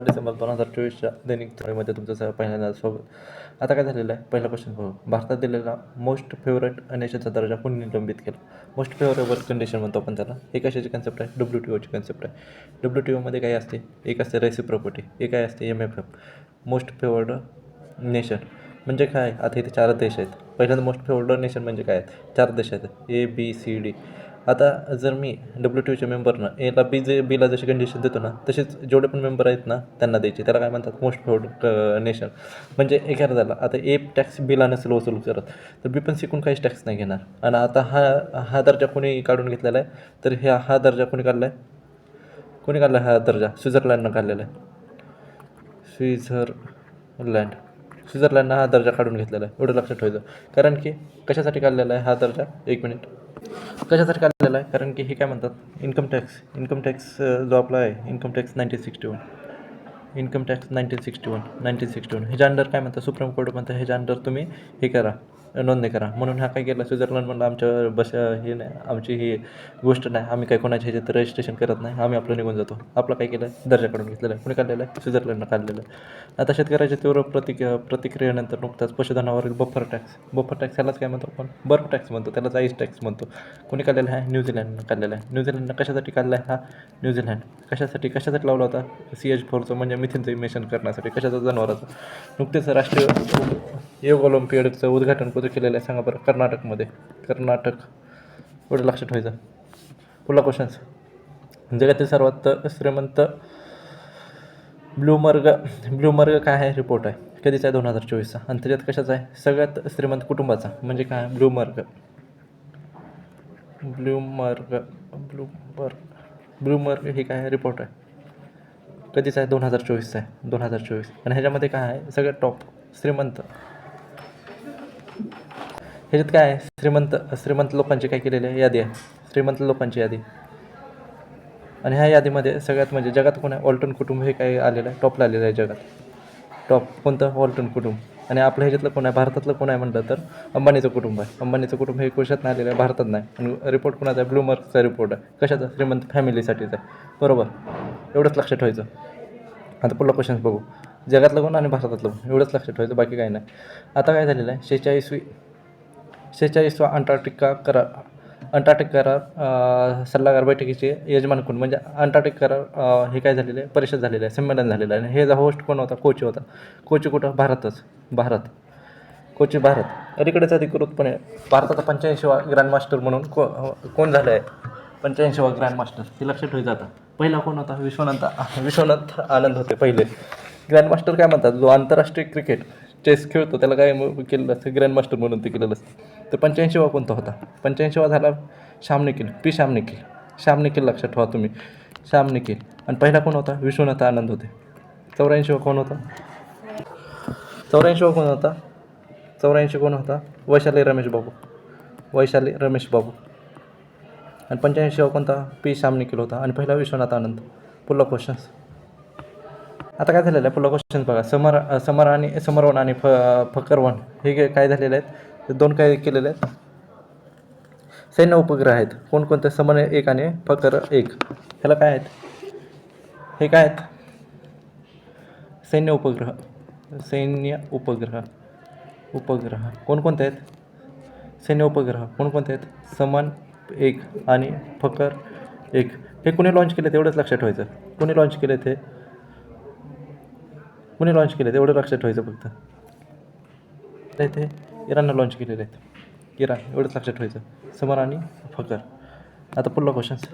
डिसेंबर दोन हजार चोवीसच्या दैनिक थोडीमध्ये तुमचं सह पहिल्यांदा स्वागत. आता काय झालेलं आहे? पहिला क्वेश्चन बघू. भारतात दिलेला मोस्ट फेवरेट नेशनचा दर्जा कोणी निलंबित केला? मोस्ट फेवरेबल कंडिशन म्हणतो आपण त्याला. हे कशाची कन्सेप्ट आहे? डब्ल्यू टी ओची कन्सेप्ट आहे. डब्ल्यू टी ओमध्ये काय असते? एक असते रेसिप्रोपर्टी एक काय असते? M F F most favoured nation म्हणजे काय? आता इथे चार देश आहेत. पहिल्यांदा मोस्ट फेवर्ड नेशन म्हणजे काय? आहेत चार देश आहेत. ए बी सी डी आता जर मी डब्ल्यू टी ओच्या मेंबरनं एला बी जे बीला जशी कंडिशन देतो ना तसेच जेवढे पण मेंबर आहेत ना त्यांना द्यायचे. त्याला काय म्हणतात? मोस्ट फेवड नेशन म्हणजे एखादा झाला. आता ए टॅक्स बिला नसेल वसूल करत तर बी पण शिकून काहीच टॅक्स नाही घेणार. आणि आता हा हा दर्जा कोणी काढून घेतलेला आहे? तर ह्या हा दर्जा कोणी काढला आहे कोणी काढला हा दर्जा? स्वित्झर्लंडनं काढलेला आहे. स्वित्झर्लंड. स्वित्झर्लंडनं हा दर्जा काढून घेतलेला आहे. एवढं लक्षात ठेवायचं. कारण की कशासाठी काढलेला आहे हा दर्जा? एक मिनिट कशासाठी काढलेला आहे? कारण की हे काय म्हणतात? इन्कम टॅक्स इन्कम टॅक्स जो आपला आहे income tax nineteen sixty one income tax nineteen sixty one nineteen sixty one. ह्याच्या अंडर काय म्हणतात सुप्रीम कोर्ट म्हणतं ह्याच्या अंडर तुम्ही हे करा नोंदणी करा. म्हणून हा काय केला स्वित्झर्लंड म्हणलं आमच्या बस हे नाही आमची ही गोष्ट नाही. आम्ही काय कोणाच्या ह्याच्यात रजिस्ट्रेशन करत नाही. आम्ही आपलं निघून जातो. आपलं काय केलं दर्जाकडून घेतलेलं. आहे कोणी काढलेलं? आहे स्वित्झर्लंडनं काढलेलं. आहे आता शेतकऱ्याच्या तीव्र प्रतिक प्रतिक्रियेनंतर नुकताच पशुधनावरील बफर टॅक्स बफर टॅक्स ह्यालाच काय म्हणतो आपण? बर्फ टॅक्स म्हणतो. त्यालाच आईस टॅक्स म्हणतो. कोणी काढलेला आहे? न्यूझीलंडनं काढलेला आहे. न्यूझीलंडनं कशासाठी काढला आहे हा? न्यूझीलंड कशासाठी? कशासाठी लावला होता? सी एच फोरचं म्हणजे मिथिनचं इमेशन करण्यासाठी कशाचं जनावराचं? नुकतेच राष्ट्रीय योग ऑलिम्पियडचं उद्घाटन कुठं केलेलं आहे? सांगा बरं कर्नाटकमध्ये. कर्नाटक. एवढं लक्षात ठेवायचं. पुढला क्वेश्चन्स जगातील सर्वात श्रीमंत ब्लूमर्ग ब्लूमर्ग काय आहे? रिपोर्ट आहे. कधीचा आहे? दोन हजार चोवीसचा. आणि त्याच्यात कशाचा आहे? सगळ्यात श्रीमंत कुटुंबाचा. म्हणजे काय? ब्लूमर्ग. ब्लूमर्ग ब्लूमर्ग. ब्लूमर्ग हे काय? आहे रिपोर्ट आहे. कधीचा आहे? दोन हजार चोवीसचा आहे. दोन हजार चोवीस. आणि ह्याच्यामध्ये काय आहे? सगळ्यात टॉप श्रीमंत. ह्याच्यात काय आहे? श्रीमंत श्रीमंत लोकांची काय केलेली आहे? यादी आहे. श्रीमंत लोकांची यादी. आणि ह्या यादीमध्ये सगळ्यात म्हणजे जगात कोण आहे? ऑल्टन कुटुंब हे काय आलेलं आहे? टॉपला आलेलं आहे जगात. टॉप कोणतं? ऑल्टन कुटुंब. आणि आपलं ह्याच्यातलं कोण आहे? भारतातलं कोण आहे म्हटलं तर अंबानीचं कुटुंब आहे. अंबानीचं कुटुंब हे कोशात नाही आलेलं आहे? भारतात नाही. आणि रिपोर्ट कोणाचा आहे? ब्लूमर्कचा रिपोर्ट आहे. कशाचा? श्रीमंत फॅमिलीसाठीचा आहे. बरोबर? एवढंच लक्षात ठेवायचं. आता पुढला क्वेश्चन्स बघू. जगातलं कोण आणि भारतातलं कोण? एवढंच लक्षात ठेवायचं बाकी काही नाही. आता काय झालेलं आहे? शेहेचाळीसवी शेहेचाळीसवा अंटार्क्टिका करार अंटार्क्टिक करार सल्लागार बैठकीचे यजमान कोण? म्हणजे अंटार्क्टिक करार हे काय झालेलं आहे? परिषद झालेलं आहे संमेलन झालेलं आहे. आणि हे होस्ट कोण होता? कोची होता. कोची कुठं? भारतच. भारत. कोची भारत. अलीकडेच अधिकृतपणे भारताचा पंच्याऐंशीवा ग्रँडमास्टर म्हणून को कोण झालं आहे पंच्याऐंशीवा ग्रँडमास्टर हे लक्षात ठेवत जातं. पहिला कोण होता? विश्वनाथ. विश्वनाथ आनंद होते पहिले. ग्रँडमास्टर काय म्हणतात? जो आंतरराष्ट्रीय क्रिकेट चेस खेळतो त्याला काय केलेलं असतं? ग्रँडमास्टर म्हणून ते केलेलं असतं. तर पंच्याऐंशीवा कोणता होता? पंच्याऐंशीवा झाला श्याम निखिल पी श्याम निखिल श्याम निखिल लक्षात ठेवा तुम्ही. श्याम निखिल आणि पहिला कोण होता? विश्वनाथ आनंद होते. चौऱ्याऐंशीवा कोण होता? चौऱ्याऐंशीवा कोण होता? चौऱ्याऐंशी कोण होता? वैशाली रमेश बाबू. वैशाली रमेश बाबू. आणि पंच्याऐंशीवा कोणता? पी सामने केला होता. आणि पहिला विश्वनाथ आनंद. पुढला क्वेश्चन्स आता काय झालेलं आहे? पुढला क्वेश्चन्स बघा. समर समर आणि समरवन आणि फ फकरवन हे काय- झालेले आहेत? ते दोन काय केलेले आहेत? सैन्य उपग्रह आहेत. कोणकोणते? समर एक आणि फकर एक. ह्याला काय आहेत? हे काय आहेत? सैन्य उपग्रह. सैन्य उपग्रह. उपग्रह. कोणकोणते आहेत? सैन्य उपग्रह. कोणकोणते आहेत? समान एक आणि फकर एक. हे कुणी लॉन्च केले तेवढंच लक्षात ठेवायचं. कुणी लॉन्च केले ते? कुणी लॉन्च केले तेवढं लक्षात ठेवायचं फक्त. ते ते इराणनं लॉन्च केलेले आहेत. इराण एवढंच लक्षात ठेवायचं. समर आणि फकर. आता पुढला क्वेश्चन्स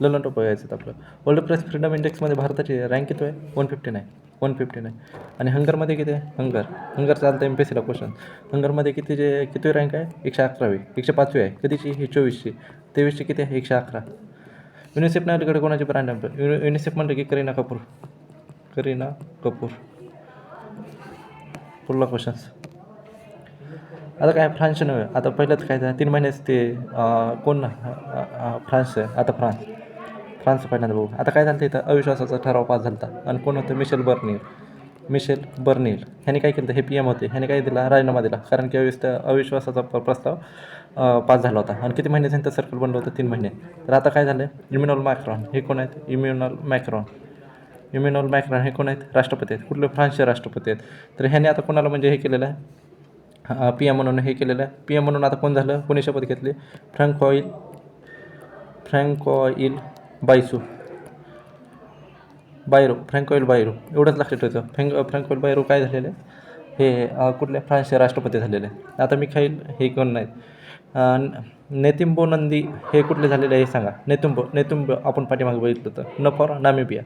ललन टोप यायचं आपलं. वर्ल्ड प्रेस फ्रीडम इंडेक्समध्ये भारताची रँक किती आहे? One fifty nine one fifty nine आणि हंगरमध्ये किती आहे? हंगर. हंगर चालतं एम पी सीला क्वेश्चन हंगरमध्ये किती जे किती रँक आहे? एकशे अकरावी. एकशे पाचवी आहे. कधीची? ही चोवीसची. तेवीसची किती आहे? एकशे अकरा. युनिसेफने अलीकडे कोणाची ब्रँड यु युनिसेफ म्हणलं की करीना कपूर. करीना कपूर. पुढला क्वेश्चन्स आता काय फ्रान्सचे नव्हे? आता पहिल्याच काय झालं? तीन महिन्याच ते कोण ना फ्रान्स आहे आता फ्रान्स. फ्रान्स पहिल्यांदा बघू. आता काय झालं इथं? अविश्वासाचा ठराव पास झाला होता आणि कोण होतं? मिशेल बर्निल मिशेल बर्निल ह्याने काय केलं हे पी एम होते. ह्याने काय दिला? राजीनामा दिला. कारण की अविश्व अविश्वासाचा प्रस्ताव पास झाला होता. आणि किती महिने त्यांचं सर्कल बनलं होतं? तीन महिने. तर आता काय झालं? इम्युनॉल मॅक्रॉन हे कोण आहेत? इम्युनॉल मॅक्रॉन इम्युनॉल मॅक्रॉन हे कोण आहेत? राष्ट्रपती आहेत. कुठले? फ्रान्सचे राष्ट्रपती आहेत. तर ह्याने आता कोणाला म्हणजे हे केलेलं आहे? पी एम म्हणून हे केलेलं आहे. पी एम म्हणून आता कोण झालं? कोणी शपथ घेतली? François François बायसू. Bayrou François Bayrou. एवढंच लक्षात ठेवायचं. फ्रँक फ्रँक ऑइल बायरो काय झालेलं आहे? हे कुठल्या फ्रान्सचे राष्ट्रपती झालेले आहे आता मिखाईल हे कोण नाहीत. नेतिंबो नंदी हे कुठले झालेले आहे हे सांगा. नेतुंबो नेतुंबो आपण पाठीमागे बघितलं तर. नफॉर नामिबिया.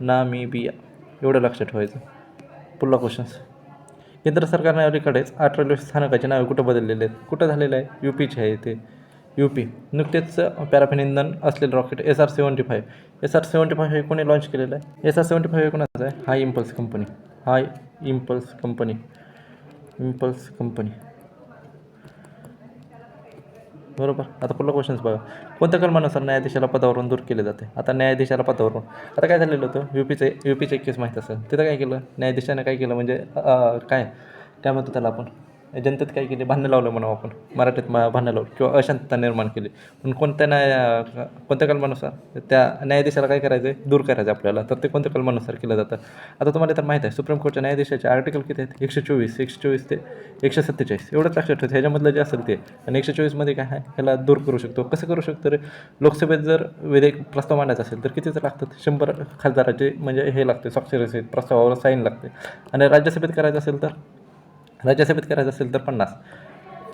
नामिबिया. एवढं लक्षात ठेवायचं. पुढला क्वेश्चन्स केंद्र सरकारने अलीकडेच आठ रेल्वे स्थानकाचे नावे कुठं बदललेले आहेत? कुठं झालेलं आहे? यू पीचे आहे ते. यू पी नुकतेच पॅराफिन इंधन असलेलं rocket S R seventy five S R seventy five हे कोणी लॉन्च केलेलं आहे? एस आर सेवन्टी फाईव्ह हे कोणाचं आहे? High impulse company high impulse company impulse company बरोबर? आता पुढला क्वेश्चन्स बघा. कोणत्या कलमानुसार न्यायाधीशाला पदावरून दूर केले जाते? आता न्यायाधीशाला पदावरून. आता काय झालेलं होतं? यू पीचे यू पीचे केस माहीत असेल. तिथं काय केलं? न्यायाधीशाने काय केलं? म्हणजे काय काय? म्हणतो त्याला आपण जनतेत काय केले? भांडणं लावलं म्हणू आपण. मराठीत मा भांडणं लावलं किंवा अशांतता निर्माण केली. पण कोणत्या न्याय कोणत्या कलमानुसार? त्या न्यायाधीशाला काय करायचं आहे दूर करायचं आहे आपल्याला. तर ते कोणत्या कलमानुसार केलं जातं? आता तुम्हाला तर माहीत आहे सुप्रीम कोर्टच्या न्यायाधीशाचे आर्टिकल किती आहेत? एकशे चोवीस एकशे चोवीस ते एकशे सत्तेचाळीस. एवढंच लक्षात ठेवतं ह्याच्यामधलं जे असेल ते. आणि एकशे चोवीसमध्ये काय आहे? ह्याला दूर करू शकतो. कसं करू शकतो रे? लोकसभेत जर विधेयक प्रस्ताव मांडायचा असेल तर कितीच लागतात? शंभर खासदाराचे म्हणजे हे लागते स्वाक्षरी प्रस्तावावर साईन लागते. आणि राज्यसभेत करायचं असेल तर? राज्यसभेत करायचं असेल तर पन्नास.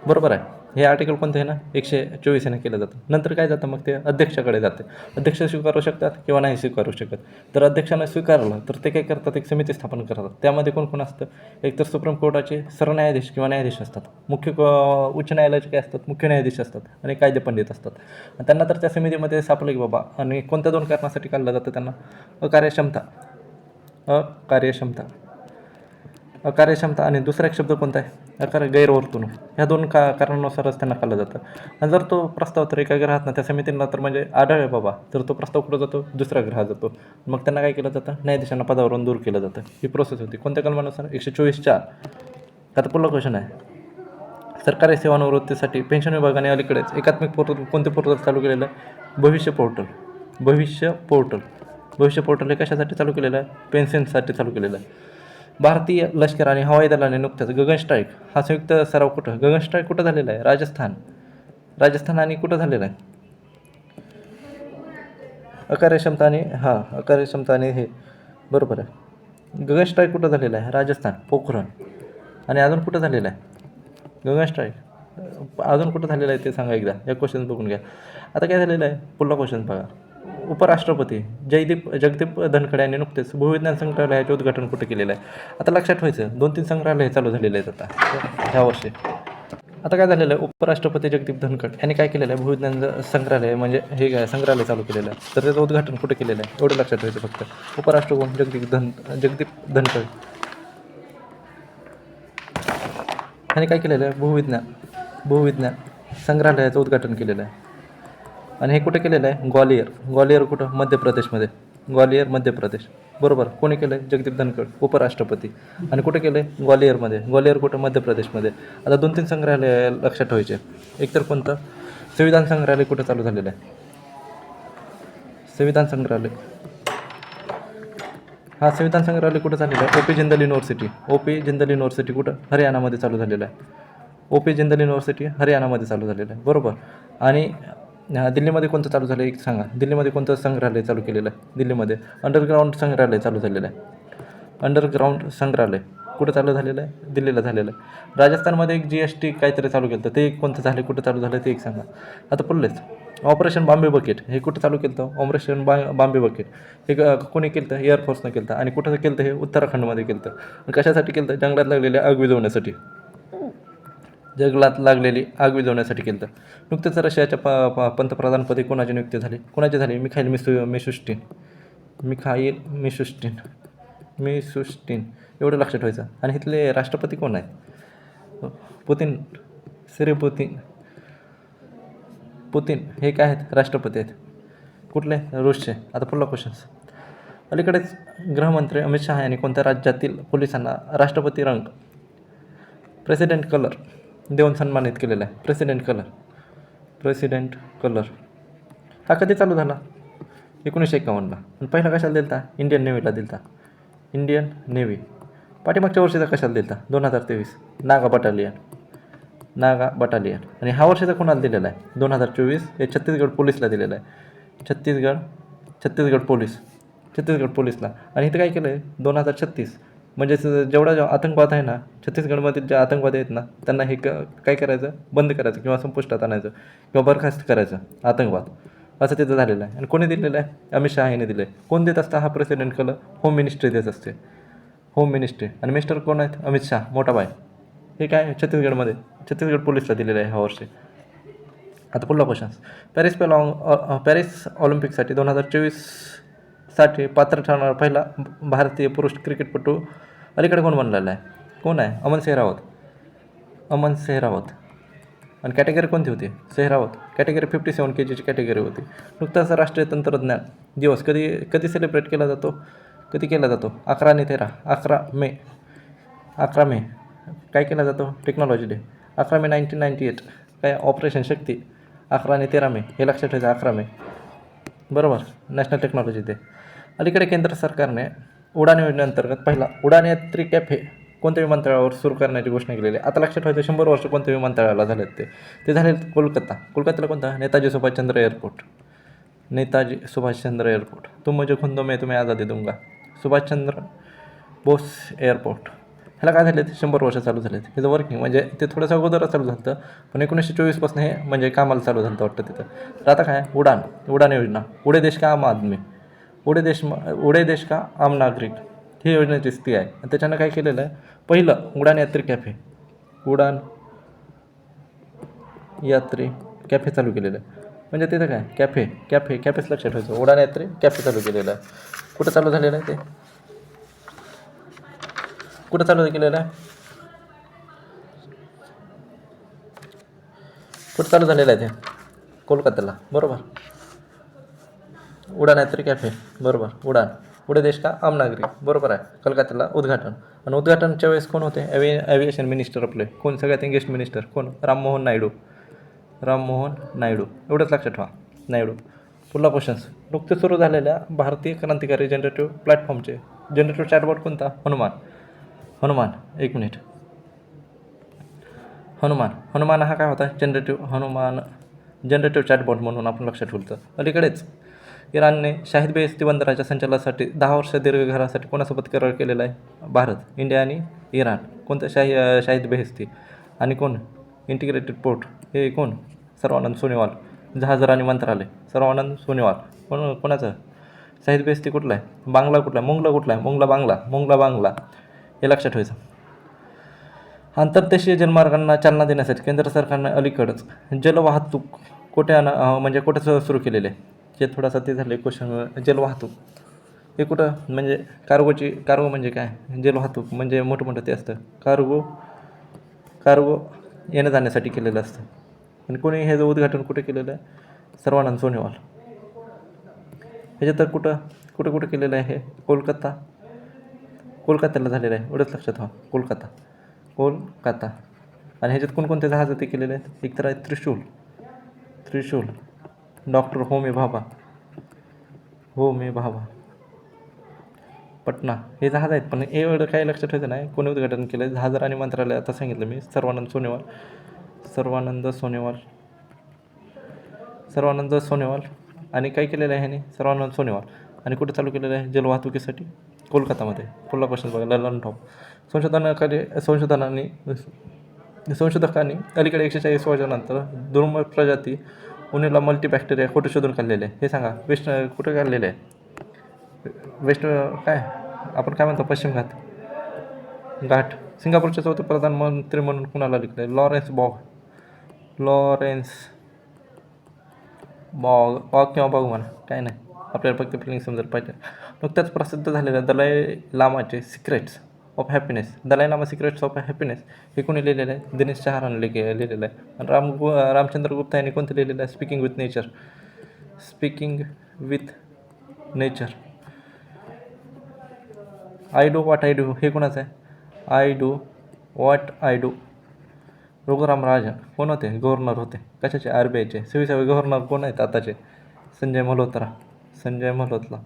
बरोबर आहे. हे आर्टिकल कोणतं आहे ना? एकशे चोवीस चोवीसने केलं जातं. नंतर काय जातं? मग ते अध्यक्षाकडे जाते. अध्यक्ष स्वीकारू शकतात किंवा नाही स्वीकारू शकत? तर अध्यक्षानं स्वीकारलं तर ते काय करतात? एक समिती स्थापन करतात. त्यामध्ये कोण कोण असतं? एक तर सुप्रीम कोर्टाचे सरन्यायाधीश किंवा न्यायाधीश असतात. मुख्य क- उच्च न्यायालयाचे काय असतात? मुख्य न्यायाधीश असतात आणि कायदे पंडित असतात. त्यांना तर त्या समितीमध्ये सापडलं की बाबा आणि कोणत्या दोन कारणासाठी काढलं जातं त्यांना? अकार्यक्षमता अकार्यक्षमता कार्यक्षमता आणि दुसरा एक शब्द कोणता आहे? अकार गैरवर्तणूक. ह्या दोन का कारणानुसारच त्यांना खाल्लं जातं. आणि जर तो प्रस्ताव तर एका ग्रहात ना त्या समितींना तर म्हणजे आढळ बाबा. तर तो प्रस्ताव कुठं जातो? दुसऱ्या ग्रहात जातो. मग त्यांना काय केलं जातं? न्यायाधीशांना पदावरून दूर केलं जातं. ही प्रोसेस होती. कोणत्या कलमानुसार? एकशे चोवीस चार. आता पुढला क्वेश्चन आहे. सरकारी सेवानिवृत्तीसाठी पेन्शन विभागाने अलीकडेच एकात्मिक पोर्टल कोणते पोर्टल चालू केलेलं आहे? भविष्य पोर्टल. भविष्य पोर्टल. भविष्य पोर्टल हे कशासाठी चालू केलेलं आहे? पेन्शनसाठी चालू केलेलं आहे. भारतीय लष्कर आणि हवाई दलाने नुकत्याच गगन स्ट्राईक हा संयुक्त सराव कुठं? गगन स्ट्राईक कुठं झालेला आहे? राजस्थान. राजस्थान आणि कुठं झालेला आहे? अकार्यक्षमता आणि हां अकार्यक्षमताने हे बरोबर आहे. गगन स्ट्राईक कुठं झालेला आहे? राजस्थान पोखरण. आणि अजून कुठं झालेलं आहे? गगन स्ट्राईक अजून कुठं झालेलं आहे ते सांगा एकदा. या क्वेश्चन बघून घ्या. आता काय झालेलं आहे? पुढला क्वेश्चन बघा. उपराष्ट्रपती जयदीप जगदीप धनखड यांनी नुकतेच भूविज्ञान संग्रहालयाचे उद्घाटन कुठे केलेलं आहे? आता लक्षात ठेवायचं दोन तीन संग्रहालय चालू झालेले आहेत आता ह्या वर्षी. आता काय झालेलं आहे? उपराष्ट्रपती जगदीप धनखड यांनी काय केलेलं आहे? भूविज्ञान संग्रहालय म्हणजे हे काय संग्रहालय चालू केलेलं आहे. तर त्याचं उद्घाटन कुठे केलेलं आहे? एवढं लक्षात ठेवायचं फक्त. उपराष्ट्रपती जगदीप धन जगदीप धनखड. यांनी काय केलेलं आहे? भूविज्ञान भूविज्ञान संग्रहालयाचं उद्घाटन केलेलं आहे. आणि हे कुठे केलेलं आहे? ग्वालियर. ग्वालियर कुठं? मध्य प्रदेशमध्ये ग्वालियर मध्य प्रदेश बरोबर. कोणी केलं आहे जगदीप धनखड उपराष्ट्रपती. आणि कुठे केलं आहे ग्वालियरमध्ये. ग्वालियर कुठं? मध्य प्रदेशमध्ये आता दोन तीन संग्रहालय लक्षात ठेवायचे. एक तर कोणतं? संविधान संग्रहालय कुठं चालू झालेलं आहे? संविधान संग्रहालय. हा संविधान संग्रहालय कुठं झालेलं आहे? O P Jindal university. O P Jindal university कुठं? हरियाणामध्ये चालू झालेलं आहे. ओ पी जिंदल युनिव्हर्सिटी हरियाणामध्ये चालू झालेलं आहे. बरोबर. आणि दिल्लीमध्ये कोणतं चालू झालं आहे एक सांगा. दिल्लीमध्ये कोणतं संग्रहालय चालू केलेलं आहे? दिल्लीमध्ये. अंडरग्राऊंड संग्रहालय चालू झालेलं आहे. अंडरग्राऊंड संग्रहालय. कुठं चालू झालेलं आहे? दिल्लीला झालेलं आहे. राजस्थानमध्ये एक जी एस टी काहीतरी चालू केलं ते कोणतं झालं कुठं चालू झालं ते एक सांगा. आता पुढलेच. ऑपरेशन बॉम्बे बकेट हे कुठं चालू केलं होतं ऑपरेशन बा बॉम्बे बकेट हे क- कोणी केलं एअरफोर्सनं केलं आणि कुठं केलं हे उत्तराखंडमध्ये केलं कशासाठी केलं होतं जंगलात लागलेल्या आग विझवण्यासाठी. जंगलात लागलेली आग विझवण्यासाठी केलं नुकतंच नुकतेच रशियाच्या प प पंतप्रधानपदी कोणाची नियुक्ती झाली? कोणाची झाली? मिखाईल मिसु मिशुस्टीन मिखाईल मिशुस्टीन मिशुस्टीन एवढं लक्षात ठेवायचं. आणि इथले राष्ट्रपती कोण आहेत? पुतीन. श्री पुतीन. पुतीन. हे काय आहेत? राष्ट्रपती आहेत. कुठले? रुसचे. आता पुढला क्वेश्चन्स अलीकडेच गृहमंत्री अमित शहा यांनी कोणत्या राज्यातील पोलिसांना राष्ट्रपती रंग? President colour. देऊन सन्मानित केलेला आहे. प्रेसिडेंट कलर प्रेसिडेंट कलर हा कधी चालू झाला? एकोणीसशे एकावन्नला. आणि पहिला कशाला दिलता? इंडियन नेव्हीला दिलता. इंडियन नेव्ही पाठीमागच्या वर्षीचा कशाला दिलता? दोन हजार तेवीस. नागा बटालियन. नागा बटालियन. आणि हा वर्षीचा कोणाला दिलेला आहे? दोन हजार चोवीस. हे छत्तीसगड पोलीसला दिलेला आहे. छत्तीसगड छत्तीसगड पोलीस. छत्तीसगड पोलीसला. आणि इथं काय केलं आहे दोन हजार छत्तीस. म्हणजेच जेवढा जो आतंकवाद आहे ना छत्तीसगडमधील जे आतंकवादी आहेत ना त्यांना हे क काय करायचं? बंद करायचं किंवा संपुष्टात आणायचं किंवा बरखास्त करायचं आतंकवाद. असं तिथं झालेलं आहे. आणि कोणी दिलेलं आहे? अमित शहा यांनी दिलं आहे कोण देत असतं? हा प्रेसिडेंट कलं होम मिनिस्ट्री देत असते. होम मिनिस्ट्री आणि मिस्टर कोण आहेत? अमित शहा मोठा बाय हे काय? छत्तीसगडमध्ये. छत्तीसगड पोलीसला दिलेलं आहे ह्या वर्षी. आता पुढला क्वेश्चन पॅरिस पेलॉंग पॅरिस ऑलिम्पिकसाठी दोन हजार चोवीससाठी पात्र ठरणारा पहिला भारतीय पुरुष क्रिकेटपटू अलीकडे कोण बनलेला आहे? कोण आहे? अमन सेहरावत. अमन सेहरावत. आणि कॅटेगरी कोणती होती? Sehrawat. Category fifty seven K जीची कॅटेगरी होती. नुकताच राष्ट्रीय तंत्रज्ञान दिवस कधी कधी सेलिब्रेट केला जातो? कधी केला जातो? अकरा आणि तेरा. अकरा मे. अकरा मे. काय केला जातो? टेक्नॉलॉजी डे अकरा मे नाईन्टीन नाईन्टी एट काय? ऑपरेशन शक्ती. अकरा आणि तेरा मे. हे लक्षात ठेवायचं अकरा मे. बरोबर. नॅशनल टेक्नॉलॉजी डे अलीकडे केंद्र सरकारने उडान योजनेअंतर्गत पहिला उडान यात्री कॅफे कोणत्या विमानतळावर सुरू करण्याची घोषणा केलेली आहे? आता लक्षात ठेवायचं शंभर वर्ष कोणत्या विमानतळाला झालेत ते? ते झाले कोलकाता. कोलकात्याला कोणता? नेताजी सुभाषचंद्र एअरपोर्ट. नेताजी सुभाषचंद्र एअरपोर्ट. तुम म्हणजे खुंदो मे तुम्हें आझादी दूंगा सुभाषचंद्र बोस एअरपोर्ट. ह्याला काय झालेत? शंभर वर्ष चालू झालेत. ह्याचं वर्किंग म्हणजे ते थोडंसं अगोदरच चालू झालं होतं पण एकोणीसशे चोवीसपासून हे म्हणजे कामाला चालू झालं होतं वाटतं तिथं. तर आता काय? उडान. उडान योजना. उडे देश का आम आदमी? उडे देश उडे देश का आम नागरिक? ही योजनेची स्थिती आहे. आणि त्याच्यानं काय केलेलं आहे? पहिलं उडान यात्री कॅफे. उडान यात्री कॅफे चालू केलेलं आहे. म्हणजे तिथं काय? कॅफे कॅफे कॅफेच लक्षात ठेवायचं. उडान यात्री कॅफे चालू केलेलं आहे. कुठं चालू झालेलं आहे ते? कुठं चालू केलेलं आहे? कुठं चालू झालेलं आहे ते? कोलकात्याला. बरोबर? उडान यात्री कॅफे बरोबर उडान पुढे देश का? आमनागरी बरोबर आहे. कलकत्त्याला उद्घाटन. आणि उद्घाटनच्या वेळेस कोण होते? ॲव्हि ॲव्हिएशन मिनिस्टर आपले. कोण? सगळ्यात गेस्ट मिनिस्टर कोण? राममोहन नायडू. राममोहन नायडू. एवढंच लक्षात ठेवा. नायडू. पुढला क्वेश्चन्स नुकतेच सुरू झालेल्या भारतीय क्रांतिकारी जनरेटिव्ह प्लॅटफॉर्मचे जनरेटिव्ह चॅटबॉट कोणता? हनुमान. हनुमान एक मिनिट हनुमान. हनुमान हा काय होता? जनरेटिव्ह हनुमान जनरेटिव्ह चॅटबॉट म्हणून आपण लक्षात ठेवलं अलीकडेच. इराणने शाहिद बेहस्ती बंदराच्या संचालनासाठी दहा वर्ष दीर्घ घरासाठी कोणासोबत करार केलेला आहे? भारत इंडिया आणि इराण. कोणतं शाही शाहिद बेहस्ती आणि कोण? Integrated port. हे कोण? सर्वानंद सोनेवाल. जहाजर आणि मंत्रालय. सर्वानंद सोनेवाल. कोण कोणाचं? शाहिद बेहस्ती कुठला आहे? बांगला कुठला आहे? मोंगला कुठला आहे? मोंगला बांगला. मोंगला बांगला. हे लक्षात ठेवायचं. आंतरदेशीय जलमार्गांना चालना देण्यासाठी केंद्र सरकारनं अलीकडंच जलवाहतूक कुठे म्हणजे कुठं सुरू केलेले आहे. जे थोडासा ते झालं क्वेश्चन जलवाहतूक हे कुठं? म्हणजे कार्गोची कार्गो म्हणजे काय? जलवाहतूक म्हणजे मोठं मोठं ते असतं. कार्गो कार्गो येणं जाण्यासाठी केलेलं असतं. आणि कोणी हे उद्घाटन कुठे केलेलं आहे? सर्वानंद सोनेवाल. ह्याच्यात तर कुठं कुठं कुठं केलेलं आहे हे? कोलकाता. कोलकात्याला झालेलं आहे. एवढंच लक्षात व्हा कोलकाता. कोलकाता. आणि ह्याच्यात कोणकोणते जहाज ते केलेले आहेत? एक तर आहे त्रिशूल. त्रिशूल. डॉक्टर होमी भाभा होमी भाभा पटना. हे जहाज आहेत पण हे एवढं काही लक्षात ठेवायचं नाही. कोणी उद्घाटन केलं? आहे जहाजर आणि मंत्रालय आता सांगितलं मी. सर्वानंद सोनेवाल. सर्वानंद सोनेवाल. सर्वानंद सोनेवाल. आणि काय केलेलं आहे ह्याने? सर्वानंद सोनेवाल. आणि कुठे चालू केलेलं आहे? जलवाहतुकीसाठी कोलकातामध्ये. पुढला क्वेश्चन बघा ललन टॉप. संशोधनाकडे संशोधनाने संशोधकांनी अलीकडे एकशे चाळीस वर्षानंतर दुर्मिळ प्रजाती उन्हीला मल्टीबॅक्टेरिया कुठे शोधून काढलेले आहे. हे सांगा वेस्ट कुठे काढलेले आहे? वेस्ट काय? आपण काय म्हणतो पश्चिम घाट? घाट. सिंगापूरचे चौथे प्रधानमंत्री म्हणून कुणाला लिखले Lawrence bog. Lawrence bog bog किंवा बॉग म्हणा काय नाही. आपल्याला फक्त फिलिंग समजायला पाहिजे. नुकत्याच प्रसिद्ध झालेल्या Dalai लामाचे secrets of happiness Dalai Lama secrets of happiness हे कोणी लिहिलेलं आहे दिनेश चहारानं लिखे लिहिलेलं आहे आणि राम गु रामचंद्र गुप्ता यांनी कोणतं लिहिलेलं आहे speaking with nature speaking with nature I do what I do हे कोणाचं आहे I do what I do Raghuram Rajan कोण होते गव्हर्नर होते कशाचे आर बी आयचे सव्वीसावे गव्हर्नर कोण आहेत आताचे संजय मल्होत्रा संजय मल्होत्रा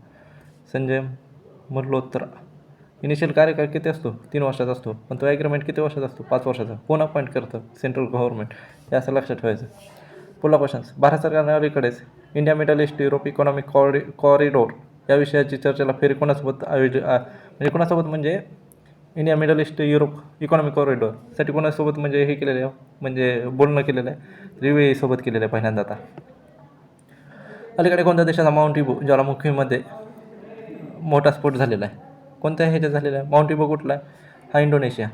संजय मल्होत्रा इनिशियल कार्यकाळ किती असतो? तीन वर्षाचा असतो. पण तो ॲग्रीमेंट किती वर्षाचा असतो? पाच वर्षाचा. कोण अपॉइंट करतं? सेंट्रल गव्हर्नमेंट हे असं लक्षात ठेवायचं. पुढला क्वेश्चन्स भारत सरकारने अलीकडेच India Middle East Europe economic कॉरि corridor या विषयाची चर्चेला फेरी कोणासोबत आयोजित म्हणजे कोणासोबत म्हणजे India Middle East Europe economic कॉरिडोरसाठी कोणासोबत म्हणजे हे केलेलं आहे? म्हणजे बोलणं केलेलं आहे? रिवे सोबत केलेलं आहे पहिल्यांदा आता. अलीकडे कोणत्या देशाचा माउंट इबू ज्वालामुखीमध्ये मोठा स्फोट झालेला आहे? कोणत्या ह्याच्यात झालेला आहे? माउंट इबो कुठला आहे? हा इंडोनेशिया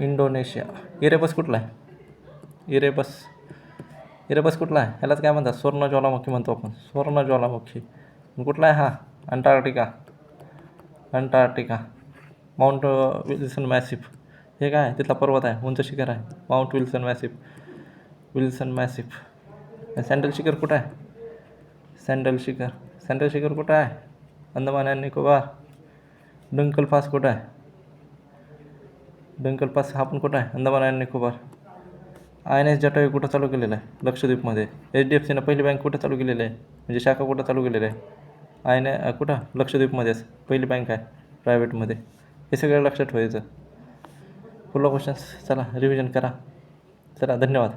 इंडोनेशिया इरेबस कुठला आहे? इरेबस इरेबस कुठला आहे? ह्यालाच काय म्हणतात? स्वर्ण ज्वालामुखी म्हणतो आपण. स्वर्ण ज्वालामुखी कुठला आहे हा? Antarctica Antarctica Mount Wilson Massif हे काय? तिथला पर्वत आहे. उंच शिखर आहे. Mount Wilson massif Wilson massif saddle शिखर कुठं आहे? सँडल शिखर सँडल शिखर कुठं आहे? अंदमान आणि निकोबार. डंकल पास कुठं आहे? डंकल पास हा पण कुठं आहे? अंदमान आणि Nicobar. I N S Jatayu कुठं चालू केलेलं आहे? लक्षद्वीपमध्ये. एच डी एफ सीनं पहिली बँक कुठं चालू केलेली आहे? म्हणजे शाखा कुठं चालू केलेली आहे? आय एन कुठं? लक्षद्वीपमध्येच पहिली बँक आहे प्रायव्हेटमध्ये हे सगळं लक्षात ठेवायचं. पुढला क्वेश्चन्स चला रिव्हिजन करा. चला धन्यवाद.